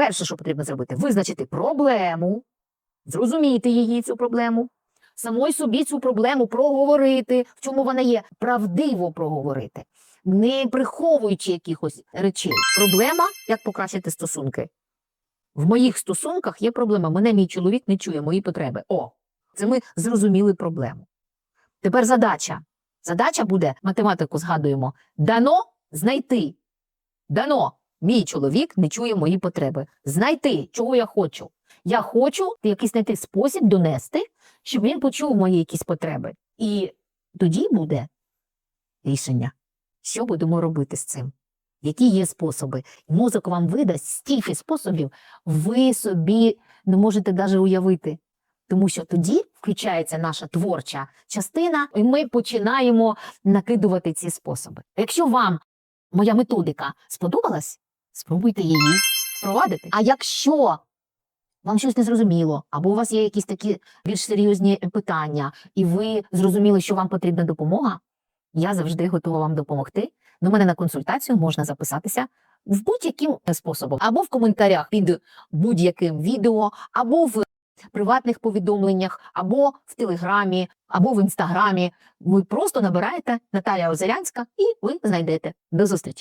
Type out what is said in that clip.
перше, що потрібно зробити, визначити проблему, зрозуміти її, цю проблему, самой собі цю проблему проговорити, в чому вона є, правдиво проговорити, не приховуючи якихось речей. Проблема, як покращити стосунки. В моїх стосунках є проблема. Мене мій чоловік не чує мої потреби. О, це ми зрозуміли проблему. Тепер задача. Задача буде, математику згадуємо, дано знайти. Дано, мій чоловік не чує мої потреби. Знайти, чого я хочу. Я хочу якийсь знайти спосіб донести, щоб він почув мої якісь потреби. І тоді буде рішення, що будемо робити з цим. Які є способи? Мозок вам видасть стільки способів, ви собі не можете навіть уявити. Тому що тоді включається наша творча частина, і ми починаємо накидувати ці способи. Якщо вам моя методика сподобалась, спробуйте її впровадити. А якщо вам щось не зрозуміло, або у вас є якісь такі більш серйозні питання, і ви зрозуміли, що вам потрібна допомога, я завжди готова вам допомогти. До мене на консультацію можна записатися в будь-яким способом, або в коментарях під будь-яким відео, або в приватних повідомленнях, або в Телеграмі, або в Інстаграмі. Ви просто набираєте Наталія Озарянська і ви знайдете. До зустрічі!